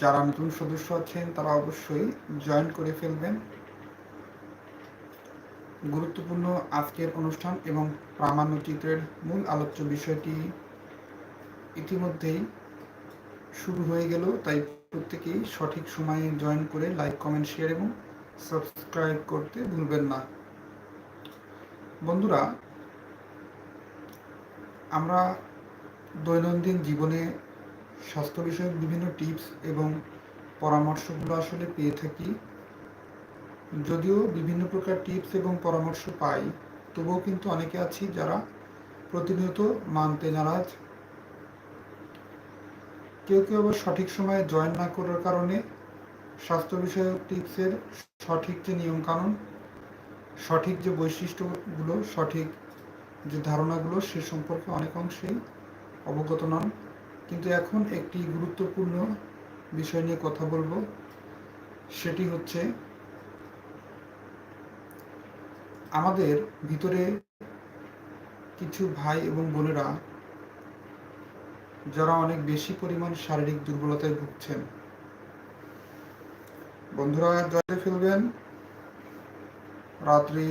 যারা নতুন সদস্য আছেন, তারা অবশ্যই জয়েন করে ফেলবেন। গুরুত্বপূর্ণ আজকের অনুষ্ঠান এবং প্রামাণ্য চিত্রের মূল আলোচ্য বিষয়টি ইতিমধ্যেই শুরু হয়ে গেল, তাই প্রত্যেকেই সঠিক সময়ে জয়েন করে লাইক কমেন্ট শেয়ার এবং সাবস্ক্রাইব করতে ভুলবেন না। বন্ধুরা, আমরা দৈনন্দিন জীবনে স্বাস্থ্য বিষয়ক বিভিন্ন টিপস এবং পরামর্শগুলো আসলে পেয়ে থাকি। যদিও বিভিন্ন প্রকার টিপস এবং পরামর্শ পাই, তবুও কিন্তু অনেকে আছি যারা প্রতিনিয়ত মানতে নারাজ। কেউ কেউ আবার সঠিক সময়ে জয়েন না করার কারণে স্বাস্থ্য বিষয়ক টিপসের সঠিক যে নিয়মকানুন, সঠিক যে বৈশিষ্ট্যগুলো, সঠিক যে ধারণাগুলো সে সম্পর্কে অনেক অংশেই অবগত নন। কিন্তু এখন একটি গুরুত্বপূর্ণ বিষয় নিয়ে কথা বলব। সেটি হচ্ছে, আমাদের ভিতরে কিছু ভাই এবং বোনেরা, যারা অনেক বেশি পরিমাণ শারীরিক দুর্বলতায় ভুগছেন। বন্ধুরা জয় ফেলবেন, রাত্রি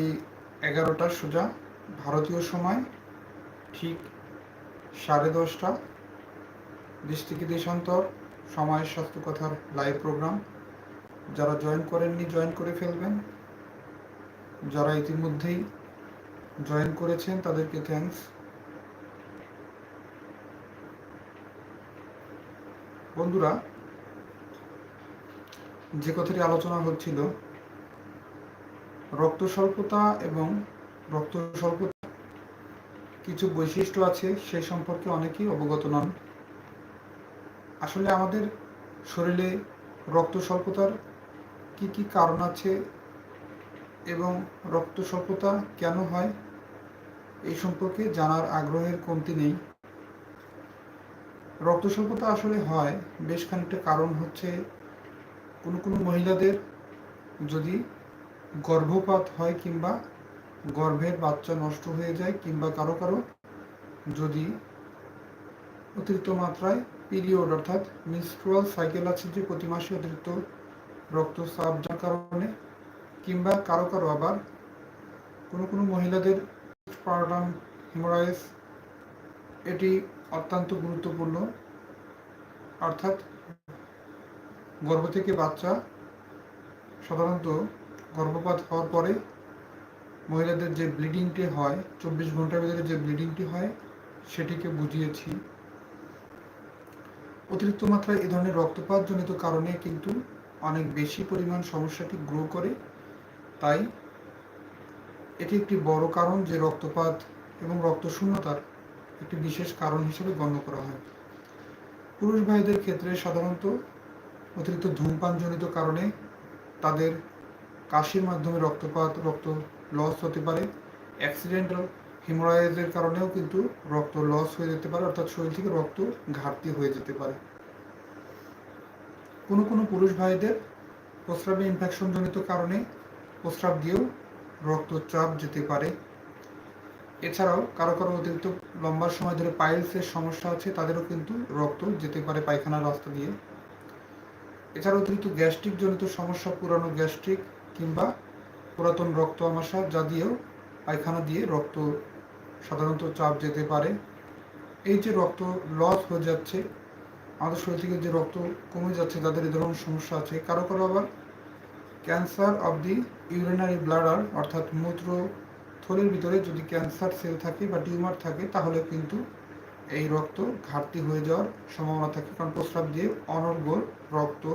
এগারোটার সোজা, ভারতীয় সময়, ঠিক সাড়ে দশটা। দেশ থেকে দেশান্তর সময় কথার লাইভ প্রোগ্রাম যারা জয়েন করেননি জয়েন করে ফেলবেন। যারা ইতিমধ্যেই জয়েন করেছেন, তাদেরকে থ্যাংকস বন্ধুরা, যে কথাটি আলোচনা হচ্ছিল, রক্ত স্বল্পতা এবং রক্ত স্বল্পতা কিছু বৈশিষ্ট্য আছে সেই সম্পর্কে অনেকেই অবগত নন। আসলে আমাদের শরীরে রক্ত স্বল্পতার কি কি কারণ আছে এবং রক্ত স্বল্পতা কেন হয়, এই সম্পর্কে জানার আগ্রহের কমতি নেই। রক্ত স্বল্পতা আসলে হয় বেশ খানিকটা কারণ হচ্ছে কোনো কোনো মহিলাদের যদি গর্ভপাত হয় কিংবা গর্ভের বাচ্চা নষ্ট হয়ে যায় কিংবা কারও কারও যদি অতিরিক্ত মাত্রায় পিরিয়ড, অর্থাৎ মিনস্ট্রুয়াল সাইকেল আছে যে প্রতি মাসে অতিরিক্ত রক্তচাপ যার কারণে কিংবা কারও কারও আবার কোনো কোনো মহিলাদের পার্টাম হিমোরাইস এটি অত্যন্ত গুরুত্বপূর্ণ। অর্থাৎ গর্ভ থেকে বাচ্চা সাধারণত গর্ভপাত হওয়ার পরে মহিলাদের যে ব্লিডিংটি হয়, চব্বিশ ঘণ্টার ভিতরে যে ব্লিডিংটি হয়, সেটিকে বুঝিয়েছি। অতিরিক্ত মাত্রায় এ ধরনের রক্তপাতজনিত কারণে কিন্তু অনেক বেশি পরিমাণ সমস্যাটি গ্রো করে। তাই এটি একটি বড় কারণ যে রক্তপাত এবং রক্তশূন্যতার একটি বিশেষ কারণ হিসেবে গণ্য করা হয়। পুরুষ ভাইদের ক্ষেত্রে সাধারণত অতিরিক্ত ধূমপানজনিত কারণে তাদের কাশির মাধ্যমে রক্তপাত, রক্ত লস হতে পারে অ্যাক্সিডেন্টাল হিমোরাইজের কারণেও কিন্তু রক্ত লস হয়ে যেতে পারে, অর্থাৎ শরীর থেকে রক্ত ঘাটতি হয়ে যেতে পারে। কোনো কোনো পুরুষ ভাইদের প্রস্রাবে ইনফেকশনজনিত কারণে প্রস্রাব দিয়েও রক্তচাপ যেতে পারে। এছাড়াও কারও কারও অতিরিক্ত লম্বা সময় ধরে পাইলসের সমস্যা আছে, তাদেরও কিন্তু রক্ত যেতে পারে পায়খানার রাস্তা দিয়ে। এছাড়া অতিরিক্ত গ্যাস্ট্রিক জনিত সমস্যা, পুরানো গ্যাস্ট্রিক কিংবা পুরাতন রক্ত আমাশা যা দিয়েও পায়খানা দিয়ে রক্ত সাধারণত চাপ যেতে পারে। এই যে রক্ত লস হয়ে যাচ্ছে, আমাদের শরীর থেকে যে রক্ত কমে যাচ্ছে, তাদের এই ধরনের সমস্যা আছে। কারও কারও আবার cancer of the urinary bladder অর্থাৎ মূত্র থলির ভিতরে যদি ক্যান্সার সেল থাকে বা টিউমার থাকে, তাহলে কিন্তু এই রক্ত ঘাটতি হয়ে যাওয়ার সম্ভাবনা থাকে। কারণ প্রস্রাব দিয়ে অনর্গল রক্ত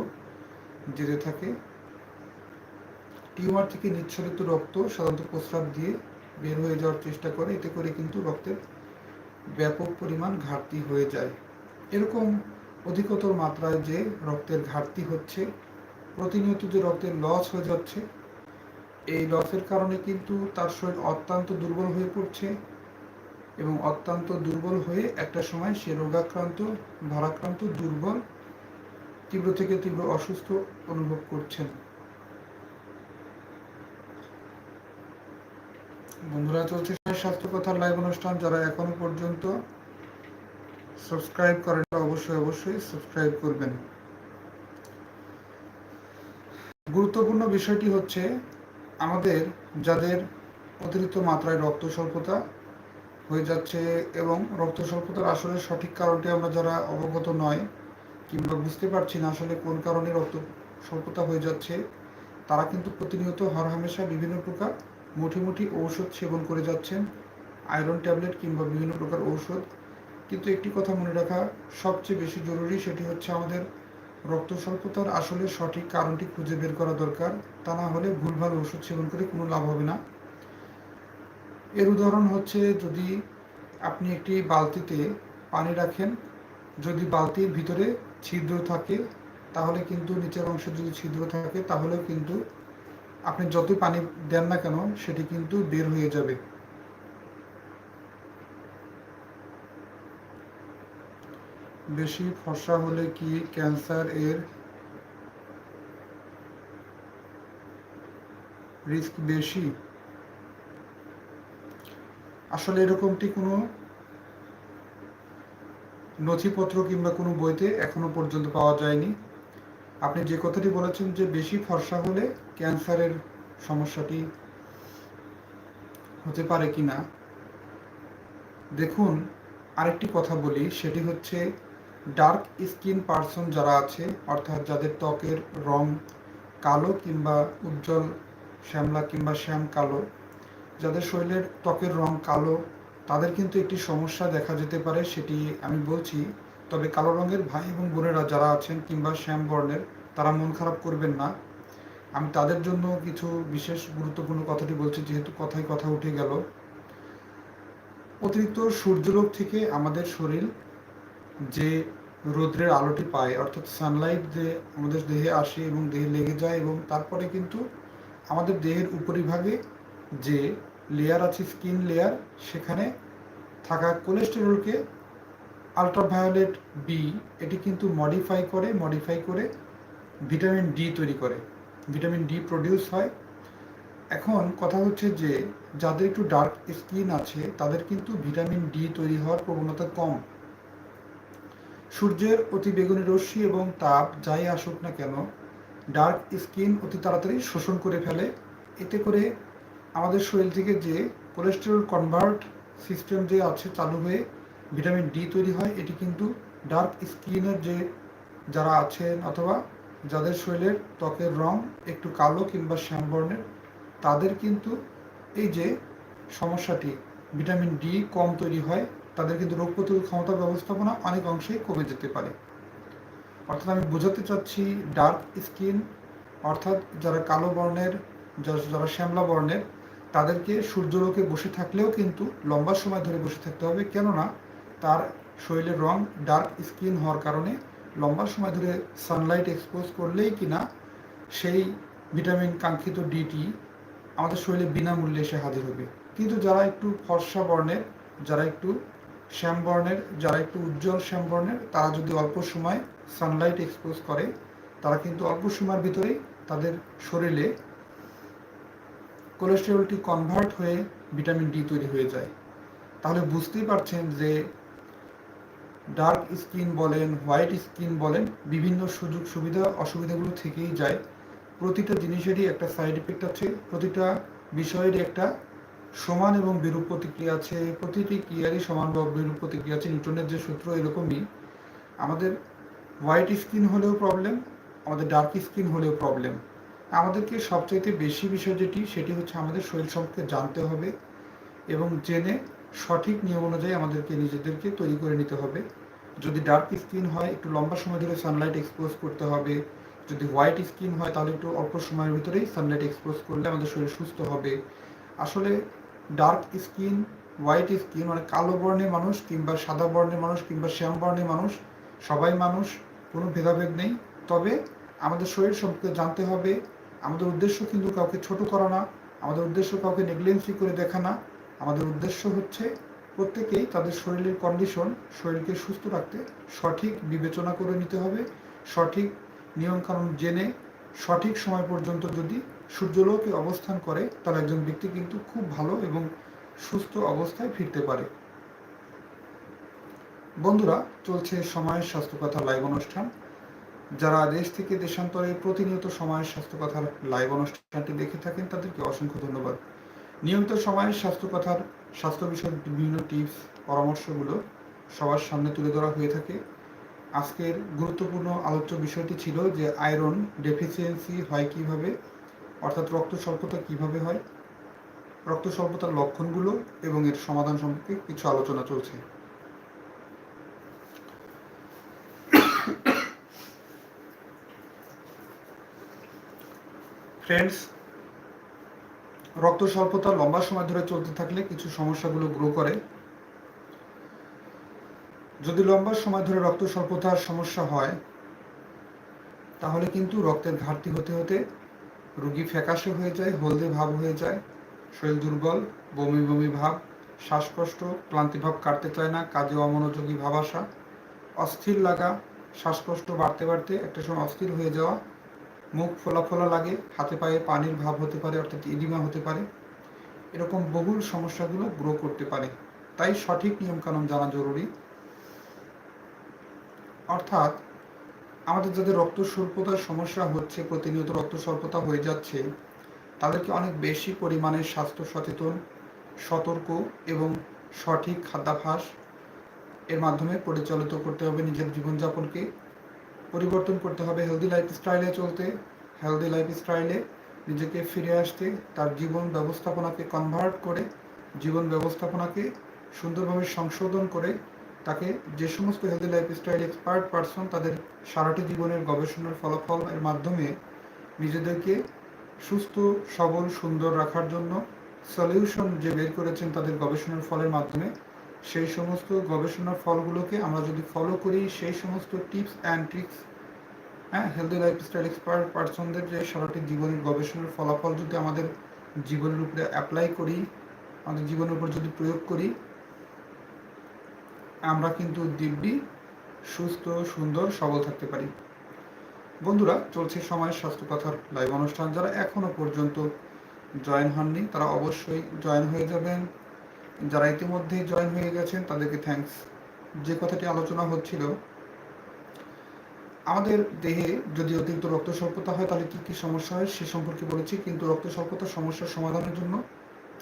যেতে থাকে। টিউমার থেকে নিচ্ছরিত রক্ত সাধারণত প্রস্রাব দিয়ে বের হয়ে যাওয়ার চেষ্টা করে, এতে করে কিন্তু রক্তের ব্যাপক পরিমাণ ঘাটতি হয়ে যায়। এরকম অধিকতর মাত্রায় যে রক্তের ঘাটতি হচ্ছে, প্রতিনিয়ত যে রক্তের লস হয়ে যাচ্ছে, এই লসের কারণে কিন্তু তার শরীর অত্যন্ত দুর্বল হয়ে পড়ছে এবং অত্যন্ত দুর্বল হয়ে একটা সময় সে রোগাক্রান্ত, ভারাক্রান্ত, দুর্বল, তীব্র থেকে তীব্র অসুস্থ অনুভব করছেন। বন্ধুরা চলছে স্বাস্থ্য কথার লাইভ অনুষ্ঠান যারা এখনও পর্যন্ত সাবস্ক্রাইব করেন অবশ্যই অবশ্যই সাবস্ক্রাইব করবেন। গুরুত্বপূর্ণ বিষয়টি হচ্ছে আমাদের যাদের অতিরিক্ত মাত্রায় রক্ত স্বল্পতা হয়ে যাচ্ছে এবং রক্ত স্বল্পতার আসলে সঠিক কারণটি আমরা যারা অবগত নয় কিংবা বুঝতে পারছি না আসলে কোন কারণে রক্ত স্বল্পতা হয়ে যাচ্ছে, তারা কিন্তু প্রতিনিয়ত হরহামেশা বিভিন্ন প্রকার মুঠি মুঠি ঔষধ সেবন করে যাচ্ছেন। আয়রন ট্যাবলেট কিংবা বিভিন্ন প্রকার ঔষধ। কিন্তু একটি কথা মনে রাখা সবচেয়ে বেশি জরুরি সেটি হচ্ছে আমাদের রক্ত স্বল্পতার আসলে সঠিক কারণটি খুঁজে বের করা দরকার। তা না হলে ভুলভাল ওষুধ সেবন করে কোনো লাভ হবে না। এর উদাহরণ হচ্ছে যদি আপনি একটি বালতিতে পানি রাখেন, যদি বালতির ভিতরে ছিদ্র থাকে, তাহলে কিন্তু নিচের অংশে যদি ছিদ্র থাকে, তাহলেও কিন্তু আপনি যতই পানি দেন না কেন, সেটি কিন্তু বের হয়ে যাবে। বেশি ফর্সা হলে কি ক্যান্সার এর রিস্ক বেশি? আসলে এরকমটি কোনো নথিপত্র কিংবা কোনো বইতে এখনও পর্যন্ত পাওয়া যায়নি। আপনি যে কথাটি বলেছেন যে বেশি ফর্সা হলে ক্যান্সারের সমস্যাটি হতে পারে কি না, দেখুন, আরেকটি কথা বলি, সেটি হচ্ছে ডার্ক স্কিন পারসন যারা আছে, অর্থাৎ যাদের ত্বকের রং কালো কিংবা উজ্জ্বল শ্যামলা কিংবা শ্যাম কালো, যাদের শরীরের ত্বকের রং কালো, তাদের কিন্তু একটি সমস্যা দেখা যেতে পারে, সেটি আমি বলছি তবে কালো রঙের ভাই এবং বোনেরা যারা আছেন কিংবা শ্যাম বর্ণের, তারা মন খারাপ করবেন না। আমি তাদের জন্য কিছু বিশেষ গুরুত্বপূর্ণ কথাটি বলছি, যেহেতু কথায় কথা উঠে গেল। অতিরিক্ত সূর্যলোক থেকে আমাদের শরীর যে রৌদ্রের আলোটি পায়, অর্থাৎ সানলাইট যে আমাদের দেহে আসে এবং দেহে লেগে যায় এবং তারপরে কিন্তু আমাদের দেহের উপরিভাগে যে লেয়ার আছে স্কিন লেয়ার সেখানে থাকা কোলেস্টেরলকে আলট্রাভায়োলেট বি এটি কিন্তু মডিফাই করে মডিফাই করে ভিটামিন ডি তৈরি করে। ভিটামিন ডি প্রডিউস হয়। এখন কথা হচ্ছে যে, যাদের একটু ডার্ক স্কিন আছে, তাদের কিন্তু ভিটামিন ডি তৈরি হওয়ার প্রবণতা কম। সূর্যের অতি বেগুনি রশ্মি এবং তাপ যাই আসুক না কেন ডার্ক স্কিন অতি তাড়াতাড়ি শোষণ করে ফেলে। এতে করে আমাদের শরীর থেকে যে কোলেস্টেরল কনভার্ট সিস্টেম যে আছে চালু হয়ে ভিটামিন ডি তৈরি হয়, এটি কিন্তু ডার্ক স্কিনের যে যারা আছেন অথবা যাদের শরীরের ত্বকের রং একটু কালো কিংবা শ্যামবর্ণের তাদের কিন্তু এই যে সমস্যাটি, ভিটামিন ডি কম তৈরি হয়, তাদের কিন্তু রোগ প্রতিরোধ ক্ষমতা ব্যবস্থাপনা অনেক অংশেই কমে যেতে পারে। অর্থাৎ আমি বোঝাতে চাচ্ছি ডার্ক স্কিন, অর্থাৎ যারা কালো বর্ণের, যারা শ্যামলা বর্ণের, তাদেরকে সূর্যলোকে বসে থাকলেও কিন্তু লম্বা সময় ধরে বসে থাকতে হবে। কেননা তার শরীরের রং ডার্ক স্কিন হওয়ার কারণে লম্বা সময় ধরে সানলাইট এক্সপোজ করলেই কিনা সেই ভিটামিন কাঙ্ক্ষিত ডিটি আমাদের শরীরে বিনামূল্যে এসে হাজির হবে। কিন্তু যারা একটু ফর্সা বর্ণের, যারা একটু শ্যাম বর্ণের, যারা একটু উজ্জ্বল শ্যাম বর্ণের, তারা যদি অল্প সময় সানলাইট এক্সপোজ করে, তারা কিন্তু অল্প সময়ের ভিতরেই তাদের শরীরে কোলেস্টেরলটি কনভার্ট হয়ে ভিটামিন ডি তৈরি হয়ে যায়। তাহলে বুঝতেই পারছেন যে ডার্ক স্কিন বলেন, হোয়াইট স্কিন বলেন, বিভিন্ন সুযোগ সুবিধা অসুবিধাগুলো থেকেই যায়। প্রতিটা জিনিসেরই একটা সাইড এফেক্ট আছে, প্রতিটা বিষয়েরই একটা সমান এবং বিরূপ প্রতিক্রিয়া আছে, প্রতিটি ক্রিয়ারই সমান বা বিরূপ প্রতিক্রিয়া আছে। নিউটনের যে সূত্র এরকমই। আমাদের হোয়াইট স্কিন হলেও প্রবলেম আমাদের ডার্ক স্কিন হলেও প্রবলেম আমাদেরকে সবচাইতে বেশি বিষয় যেটি, সেটি হচ্ছে আমাদের শরীর সম্পর্কে জানতে হবে এবং জেনে সঠিক নিয়ম অনুযায়ী আমাদেরকে নিজেদেরকে তৈরি করে নিতে হবে। যদি ডার্ক স্কিন হয়, একটু লম্বা সময় ধরে সানলাইট এক্সপোজ করতে হবে। যদি হোয়াইট স্কিন হয়, তাহলে একটু অল্প সময়ের ভিতরেই সানলাইট এক্সপোজ করলে আমাদের শরীর সুস্থ হবে। আসলে ডার্ক স্কিন হোয়াইট স্কিন মানে কালো বর্ণের মানুষ কিংবা সাদা বর্ণের মানুষ কিংবা শ্যাম বর্ণের মানুষ, সবাই মানুষ, কোনো ভেদাভেদ নেই। তবে আমাদের শরীর সম্পর্কে জানতে হবে, আমাদের উদ্দেশ্য কিন্তু কাউকে ছোট করা না, আমাদের উদ্দেশ্য কাউকে নেগলেন্সি করে দেখা না। আমাদের উদ্দেশ্য হচ্ছে প্রত্যেকেই তাদের শরীরের কন্ডিশন শরীরকে সুস্থ রাখতে সঠিক বিবেচনা করে নিতে হবে, সঠিক নিয়মকানুন জেনে, সঠিক সময় পর্যন্ত যদি সূর্যলোকে অবস্থান করে, তাহলে একজন ব্যক্তি কিন্তু খুব ভালো এবং সুস্থ অবস্থায় ফিরতে পারে। বন্ধুরা, চলছে সময়ের স্বাস্থ্য কথা লাইভ অনুষ্ঠান। যারা দেশ থেকে দেশান্তরে প্রতিনিয়ত সময়ের স্বাস্থ্য কথার লাইভ অনুষ্ঠানটি দেখে থাকেন, তাদেরকে অসংখ্য ধন্যবাদ। নিয়মিত সময়ের স্বাস্থ্য কথার, স্বাস্থ্য বিষয়ক বিভিন্ন টিপস, পরামর্শগুলো সবার সামনে তুলে ধরা হয়ে থাকে। আজকের গুরুত্বপূর্ণ আলোচ্য বিষয়টি ছিল যে আয়রন ডেফিসিয়েন্সি হয় কীভাবে, অর্থাৎ রক্ত স্বল্পতা কীভাবে হয়, রক্ত স্বল্পতার লক্ষণগুলো এবং এর সমাধান সম্পর্কে কিছু আলোচনা চলছে। ফ্রেন্ডস রক্ত স্বল্পতা লম্বা সময় ধরে চলতে থাকলে কিছু সমস্যাগুলো গ্রো করে। যদি লম্বা সময় ধরে রক্ত স্বল্পতার সমস্যা হয়, তাহলে কিন্তু রক্তের ঘাটতি হতে হতে রুগী ফ্যাকাশে হয়ে যায়, হলদে ভাব হয়ে যায়, শরীর দুর্বল, বমি বমি ভাব, শ্বাসকষ্ট ক্লান্তিভাব কাটতে চায় না, কাজে অমনোযোগী ভাব আসা অস্থির লাগা, শ্বাসকষ্ট বাড়তে বাড়তে একটা সময় অস্থির হয়ে যাওয়া মুখ ফোলা ফোলা লাগে, হাতে পায়ে পানির ভাব হতে পারে, অর্থাৎ ইডিমা হতে পারে। এরকম বহুল সমস্যাগুলো গ্রো করতে পারে। তাই সঠিক নিয়মকানুন জানা জরুরি। অর্থাৎ আমাদের যাদের রক্ত স্বল্পতার সমস্যা হচ্ছে, প্রতিনিয়ত রক্ত স্বল্পতা হয়ে যাচ্ছে, তাদেরকে অনেক বেশি পরিমাণে স্বাস্থ্য সচেতন, সতর্ক এবং সঠিক খাদ্যাভ্যাস এর মাধ্যমে পরিচালিত করতে হবে নিজের জীবনযাপনকে। পরিবর্তন করতে হবে হেলদি লাইফস্টাইলে চলতে হেলদি লাইফস্টাইলে নিজেকে ফিরে আসতে, তার জীবন ব্যবস্থাপনাকে কনভার্ট করে, জীবন ব্যবস্থাপনাকে সুন্দরভাবে সংশোধন করে, তাকে যে সমস্ত হেলদি লাইফস্টাইল এক্সপার্ট পারসন তাদের সারাটি জীবনের গবেষণার ফলাফল এর মাধ্যমে নিজেদেরকে সুস্থ, সবল, সুন্দর রাখার জন্য সলিউশন যে বের করেছেন তাদের গবেষণার ফলের মাধ্যমে সেই সমস্ত গবেষণার ফলগুলোকে আমরা যদি ফলো করি, সেই সমস্ত টিপস অ্যান্ড ট্রিক্স হ্যাঁ হেলদি লাইফস্টাইল এক্সপার্ট পার্সনদের যে সারাটি জীবনের গবেষণার ফলাফল যদি আমাদের জীবনের উপরে অ্যাপ্লাই করি, আমাদের জীবনের উপর যদি প্রয়োগ করি, আমরা কিন্তু দিব্যি, সুস্থ, সুন্দর, সবল থাকতে পারি। বন্ধুরা, চলছে সময়ের স্বাস্থ্য কথার লাইভ অনুষ্ঠান। যারা এখনও পর্যন্ত জয়েন হননি, তারা অবশ্যই জয়েন হয়ে যাবেন। যারা ইতিমধ্যে জয়েন হয়ে গেছেন, তাদেরকে থ্যাঙ্কস যে কথাটি আলোচনা হচ্ছিল, আমাদের দেহে যদি অতিরিক্ত রক্ত স্বল্পতা হয়, তাহলে কি কি সমস্যা হয় সে সম্পর্কে বলেছি, কিন্তু রক্ত স্বল্পতার সমস্যার সমাধানের জন্য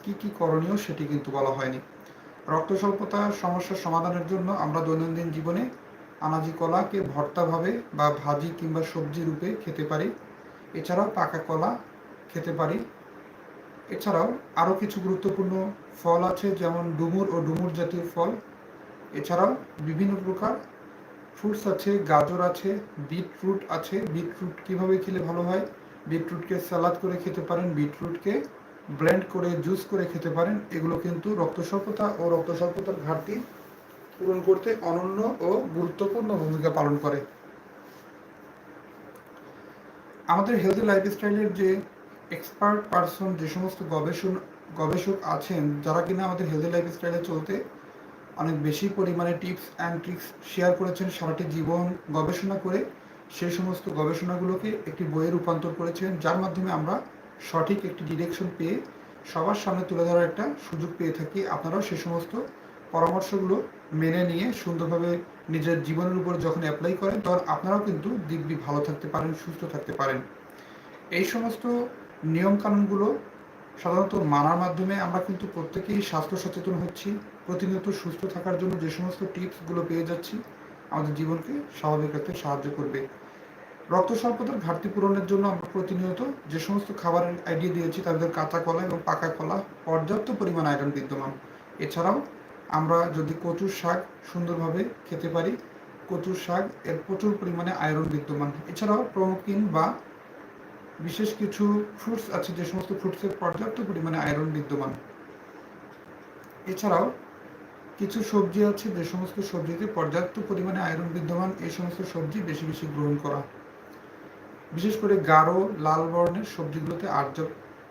কি কি করণীয় সেটি কিন্তু বলা হয়নি। রক্ত স্বল্পতার সমস্যার সমাধানের জন্য আমরা দৈনন্দিন জীবনে আনাজি কলাকে ভর্তাভাবে বা ভাজি কিংবা সবজি রূপে খেতে পারি। এছাড়াও পাকা কলা খেতে পারি। এছাড়াও আরও কিছু গুরুত্বপূর্ণ ফল আছে যেমন ডুমুর ও ডুমুর জাতীয় ফল। এছাড়াও বিভিন্ন প্রকার ফ্রুটস আছে, গাজর আছে বিটরুট আছে। বিটরুট কীভাবে খেলে ভালো হয়? বিটরুটকে স্যালাদ করে খেতে পারেন বিটরুটকে ব্লেন্ড করে জুস করে খেতে পারেন। এগুলো কিন্তু রক্ত স্বল্পতা ও রক্ত স্বল্পতার ঘাটতি পূরণ করতে অনন্য ও গুরুত্বপূর্ণ ভূমিকা পালন করে। আমাদের হেলদি লাইফস্টাইলের যে এক্সপার্ট পারসন যে সমস্ত গবেষণ গবেষক আছেন যারা কিনা আমাদের হেলদি লাইফস্টাইলে চলতে অনেক বেশি পরিমাণে টিপস অ্যান্ড ট্রিক্স শেয়ার করেছেন, সারাটি জীবন গবেষণা করে সেই সমস্ত গবেষণাগুলোকে একটি বইয়ে রূপান্তর করেছেন, যার মাধ্যমে আমরা সঠিক একটি ডিরেকশন পেয়ে সবার সামনে তুলে ধরার একটা সুযোগ পেয়ে থাকি। আপনারাও সে সমস্ত পরামর্শগুলো মেনে নিয়ে সুন্দরভাবে নিজের জীবনের উপর যখন অ্যাপ্লাই করেন, তখন আপনারাও কিন্তু দিব্যি ভালো থাকতে পারেন, সুস্থ থাকতে পারেন। এই সমস্ত নিয়মকানুনগুলো সাধারণত মানার মাধ্যমে আমরা কিন্তু প্রত্যেকেই স্বাস্থ্য সচেতন হচ্ছি, প্রতিনিয়ত সুস্থ থাকার জন্য যে সমস্ত টিপসগুলো পেয়ে যাচ্ছি, আমাদের জীবনকে স্বাভাবিক রাখতে সাহায্য করবে। রক্ত স্বল্পতার ঘাটতি পূরণের জন্য আমরা প্রতিনিয়ত যে সমস্ত খাবারের আইডিয়া দিয়েছি তাদের কাঁচা কলা এবং পাকা কলা, পর্যাপ্ত পরিমাণ আয়রন বিদ্যমান। এছাড়াও আমরা যদি কচুর শাক সুন্দরভাবে খেতে পারি, কচুর শাক এর প্রচুর পরিমাণে আয়রন বিদ্যমান। এছাড়াও প্রমোকিন বা বিশেষ কিছু ফ্রুটস আছে, যে সমস্ত ফ্রুটসের পর্যাপ্ত পরিমাণে আয়রন বিদ্যমান। এছাড়াও কিছু সবজি আছে, যে সমস্ত সবজিতে পর্যাপ্ত পরিমাণে আয়রন বিদ্যমান, এই সমস্ত সবজি বেশি বেশি গ্রহণ করা। বিশেষ করে গাঢ়, লাল বর্ণের সবজিগুলোতে আর্য,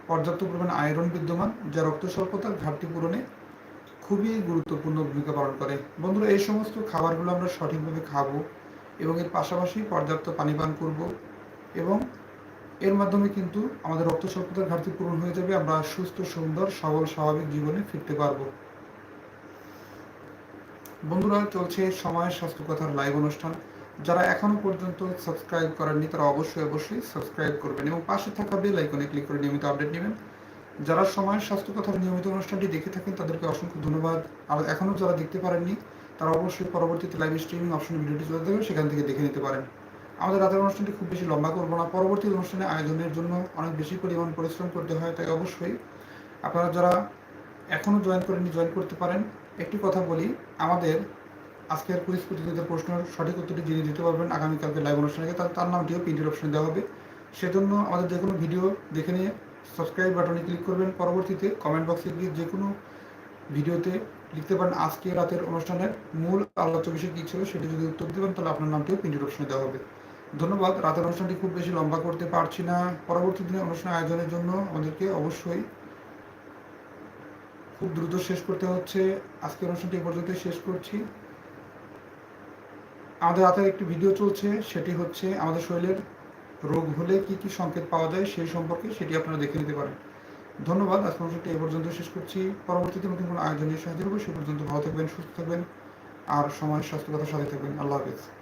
পর্যাপ্ত পরিমাণে আয়রন বিদ্যমান, যা রক্ত স্বল্পতার ঘাটতি পূরণে খুবই গুরুত্বপূর্ণ ভূমিকা পালন করে। বন্ধুরা, এই সমস্ত খাবারগুলো আমরা সঠিকভাবে খাব এবং এর পাশাপাশি পর্যাপ্ত পানি পান করব এবং এর মাধ্যমে কিন্তু আমাদের রক্ত স্বল্পতার ঘাটতি পূরণ হয়ে যাবে, আমরা সুস্থ, সুন্দর, সবল, স্বাভাবিক জীবনে ফিরতে পারব। বন্ধুরা, চলছে সময়ের স্বাস্থ্য কথার লাইভ অনুষ্ঠান। যারা এখনও পর্যন্ত সাবস্ক্রাইব করেননি, তারা অবশ্যই অবশ্যই সাবস্ক্রাইব করবেন এবং পাশে থাকা বেল আইকনে ক্লিক করে নিয়মিত আপডেট নেবেন। যারা সময় স্বাস্থ্য কথার নিয়মিত অনুষ্ঠানটি দেখে থাকেন, তাদেরকে অসংখ্য ধন্যবাদ। আর এখনও যারা দেখতে পারেননি, তারা অবশ্যই পরবর্তীতে লাইভ স্ট্রিমিং অপশনে ভিডিওটি চলে দেবে সেখান থেকে দেখে নিতে পারেন। আমাদের রাতের অনুষ্ঠানটি খুব বেশি লম্বা করব না। পরবর্তী অনুষ্ঠানে আয়োজনের জন্য অনেক বেশি পরিমাণ পরিশ্রম করতে হয়, তাই অবশ্যই আপনারা যারা এখনও জয়েন করেননি জয়েন করতে পারেন। একটি কথা বলি, আমাদের আজকের কুইজ প্রতিযোগিতার প্রশ্নের সঠিক উত্তরটি যিনি দিতে পারবেন আগামীকালকে লাইভ অনুষ্ঠানে তার তার নামটিও প্রিন্টের অপশনে দেওয়া হবে। সেজন্য আমাদের যে কোনো ভিডিও দেখে নিয়ে সাবস্ক্রাইব বাটনে ক্লিক করবেন। পরবর্তীতে কমেন্ট বক্সে গিয়ে যে কোনো ভিডিওতে লিখতে পারেন আজকে রাতের অনুষ্ঠানের মূল আলোচ্য বিষয় কী ছিল, সেটি যদি উত্তর পারেন, তাহলে আপনার নামটিও প্রিন্টের অপশনে দেওয়া হবে। ধন্যবাদ। রাতের অনুষ্ঠানটি খুব বেশি লম্বা করতে পারছি না। পরবর্তী দিনে অনুষ্ঠান আয়োজনের জন্য আমাদেরকে অবশ্যই খুব দ্রুত শেষ করতে হচ্ছে। আজকের অনুষ্ঠানটি এ পর্যন্ত শেষ করছি। আমাদের হাতে একটি ভিডিও চলছে, সেটি হচ্ছে আমাদের শরীরের রোগ হলে কি কি সংকেত পাওয়া যায় সেই সম্পর্কে সেটি আপনারা দেখে নিতে পারেন। ধন্যবাদ। আজকের অনুষ্ঠানটি এ পর্যন্ত শেষ করছি। পরবর্তীতে নতুন কোনো আয়োজনের সাহায্য করব সে পর্যন্ত ভালো থাকবেন, সুস্থ থাকবেন, আর সময় স্বাস্থ্য কথা সাথে থাকবেন। আল্লাহ হাফিজ।